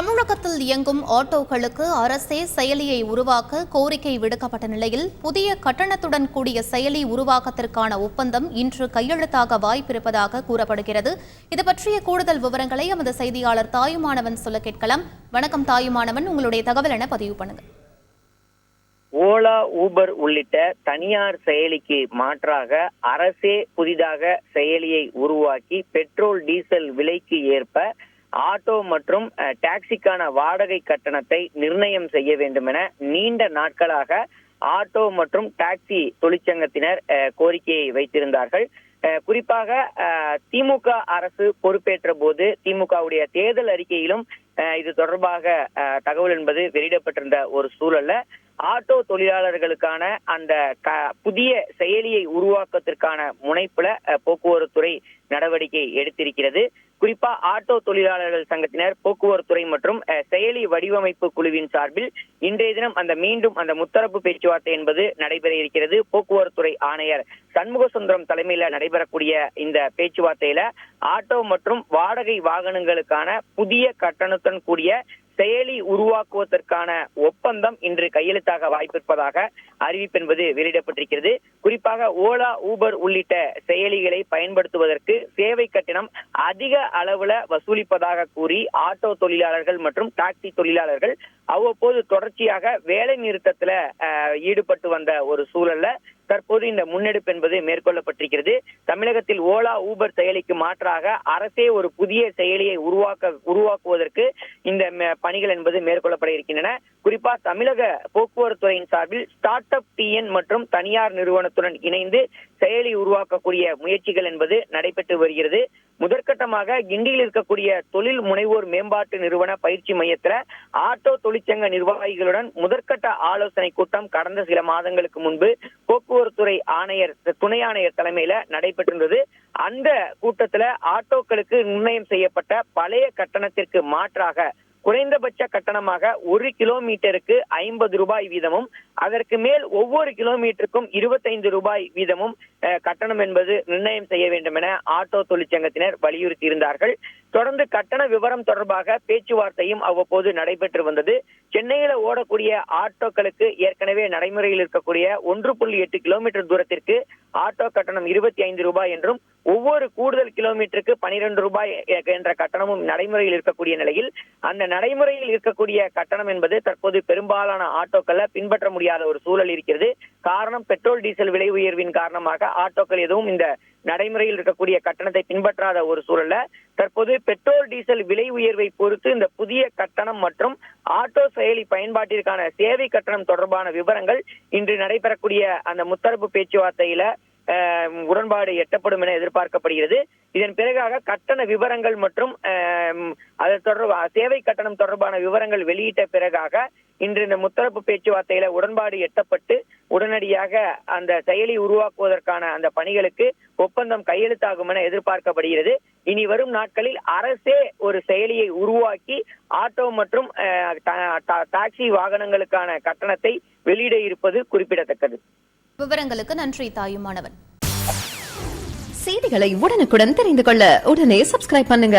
தமிழகத்தில் இயங்கும் ஆட்டோக்களுக்கு அரசே செயலியை உருவாக்க கோரிக்கை விடுக்கப்பட்ட நிலையில் புதிய கட்டணத்துடன் கூடிய செயலி உருவாக்கத்திற்கான ஒப்பந்தம் இன்று கையெழுத்தாக வாய்ப்பிருப்பதாக கூறப்படுகிறது. இது பற்றிய கூடுதல் விவரங்களை எமது செய்தியாளர் தாயுமானவன் சொல்ல கேட்கலாம். வணக்கம் தாயுமானவன் உங்களுடைய தகவல் என பதிவு பண்ணுங்க. ஓலா ஊபர் உள்ளிட்ட தனியார் செயலிக்கு மாற்றாக அரசே புதிதாக செயலியை உருவாக்கி பெட்ரோல் டீசல் விலைக்கு ஏற்ப ஆட்டோ மற்றும் டாக்ஸிக்கான வாடகை கட்டணத்தை நிர்ணயம் செய்ய வேண்டும் என நீண்ட நாட்களாக ஆட்டோ மற்றும் டாக்ஸி தொழிற்சங்கத்தினர் அஹ், கோரிக்கையை வைத்திருந்தார்கள். அஹ், குறிப்பாக அஹ், திமுக அரசு பொறுப்பேற்ற போது திமுகவுடைய தேர்தல் அறிக்கையிலும் அஹ், இது தொடர்பாக அஹ், தகவல் என்பது வெளியிடப்பட்டிருந்த ஒரு சூழல்ல ஆட்டோ தொழிலாளர்களுக்கான அந்த புதிய செயலியை உருவாக்கத்திற்கான முனைப்புல போக்குவரத்துறை நடவடிக்கை எடுத்திருக்கிறது. குறிப்பா ஆட்டோ தொழிலாளர்கள் சங்கத்தினர் போக்குவரத்துறை மற்றும் செயலி வடிவமைப்பு குழுவின் சார்பில் இன்றைய தினம் அந்த மீண்டும் அந்த முத்தரப்பு பேச்சுவார்த்தை என்பது நடைபெற இருக்கிறது. போக்குவரத்துறை ஆணையர் சண்முக சுந்தரம் தலைமையில நடைபெறக்கூடிய இந்த பேச்சுவார்த்தையில ஆட்டோ மற்றும் வாடகை வாகனங்களுக்கான புதிய கட்டணத்துடன் கூடிய செயலி உருவாக்குவதற்கான ஒப்பந்தம் இன்று கையெழுத்தாக வாய்ப்பிருப்பதாக அறிவிப்பு என்பது வெளியிடப்பட்டிருக்கிறது. குறிப்பாக ஓலா ஊபர் உள்ளிட்ட செயலிகளை பயன்படுத்துவதற்கு சேவை கட்டணம் அதிக அளவுல வசூலிப்பதாக கூறி ஆட்டோ தொழிலாளர்கள் மற்றும் டாக்ஸி தொழிலாளர்கள் அவ்வப்போது தொடர்ச்சியாக வேலை நிறுத்தத்துல அஹ், ஈடுபட்டு வந்த ஒரு சூழல்ல தற்போது இந்த முன்னெடுப்பு என்பது மேற்கொள்ளப்பட்டிருக்கிறது. தமிழகத்தில் ஓலா ஊபர் செயலிக்கு மாற்றாக அரசே ஒரு புதிய செயலியை உருவாக்க உருவாக்குவதற்கு இந்த பணிகள் என்பது மேற்கொள்ளப்பட இருக்கின்றன. குறிப்பா தமிழக போக்குவரத்துறையின் சார்பில் ஸ்டார்ட் அப் டிஎன் மற்றும் தனியார் நிறுவனத்துடன் இணைந்து செயலி உருவாக்கக்கூடிய முயற்சிகள் என்பது நடைபெற்று வருகிறது. முதற்கட்டமாக கிண்டியில் இருக்கக்கூடிய தொழில் முனைவோர் மேம்பாட்டு நிறுவன பயிற்சி மையத்துல ஆட்டோ தொழிற்சங்க நிர்வாகிகளுடன் முதற்கட்ட ஆலோசனை கூட்டம் கடந்த சில மாதங்களுக்கு முன்பு போக்குவரத்துறை ஆணையர் துணை ஆணையர் தலைமையில நடைபெற்றிருந்தது. அந்த கூட்டத்துல ஆட்டோக்களுக்கு நிர்ணயம் செய்யப்பட்ட பழைய கட்டணத்திற்கு மாற்றாக குறைந்தபட்ச கட்டணமாக ஒரு கிலோமீட்டருக்கு ஐம்பது ரூபாய் வீதமும் அதற்கு மேல் ஒவ்வொரு கிலோமீட்டருக்கும் இருபத்தைந்து ரூபாய் வீதமும் அஹ், கட்டணம் என்பது நிர்ணயம் செய்ய வேண்டும் என ஆட்டோ தொழிற்சங்கத்தினர் வலியுறுத்தி இருந்தார்கள் தொடர்ந்து கட்டண விவரம் தொடர்பாக பேச்சுவார்த்தையும் அவ்வப்போது நடைபெற்று வந்தது. சென்னையில ஓடக்கூடிய ஆட்டோக்களுக்கு ஏற்கனவே நடைமுறையில் இருக்கக்கூடிய ஒன்று புள்ளி எட்டு கிலோமீட்டர் தூரத்திற்கு ஆட்டோ கட்டணம் இருபத்தி ஐந்து ரூபாய் என்றும் ஒவ்வொரு கூடுதல் கிலோமீட்டருக்கு பனிரெண்டு ரூபாய் என்ற கட்டணமும் நடைமுறையில் இருக்கக்கூடிய நிலையில் அந்த நடைமுறையில் இருக்கக்கூடிய கட்டணம் என்பது தற்போது பெரும்பாலான ஆட்டோக்கள்ல பின்பற்ற முடியாத ஒரு சூழல் இருக்கிறது. காரணம் பெட்ரோல் டீசல் விலை உயர்வின் காரணமாக ஆட்டோக்கள் எதுவும் இந்த நடைமுறையில் இருக்கக்கூடிய கட்டணத்தை பின்பற்றாத ஒரு சூழல்ல தற்போது பெட்ரோல் டீசல் விலை உயர்வை பொறுத்து இந்த புதிய கட்டணம் மற்றும் ஆட்டோ செயலி பயன்பாட்டிற்கான சேவை கட்டணம் தொடர்பான விவரங்கள் இன்று நடைபெறக்கூடிய அந்த முத்தரப்பு பேச்சுவார்த்தையில அஹ், உடன்பாடு எட்டப்படும் என எதிர்பார்க்கப்படுகிறது. இதன் பிறகாக கட்டண விவரங்கள் மற்றும் அது தொடர்பு சேவை கட்டணம் தொடர்பான விவரங்கள் வெளியிட்ட பிறகாக இன்று இந்த முத்தரப்பு பேச்சுவார்த்தையில உடன்பாடு எட்டப்பட்டு உடனடியாக அந்த செயலி உருவாக்குவதற்கான அந்த பணிகளுக்கு ஒப்பந்தம் கையெழுத்தாகும் என எதிர்பார்க்கப்படுகிறது. இனி வரும் நாட்களில் அரசே ஒரு செயலியை உருவாக்கி ஆட்டோ மற்றும் டாக்ஸி வாகனங்களுக்கான கட்டணத்தை வெளியிட இருப்பது குறிப்பிடத்தக்கது. விவரங்களுக்கு நன்றி தாயுமானவன் செய்திகளை உடனுக்குடன் தெரிந்து கொள்ள உடனே சப்ஸ்கிரைப் பண்ணுங்க.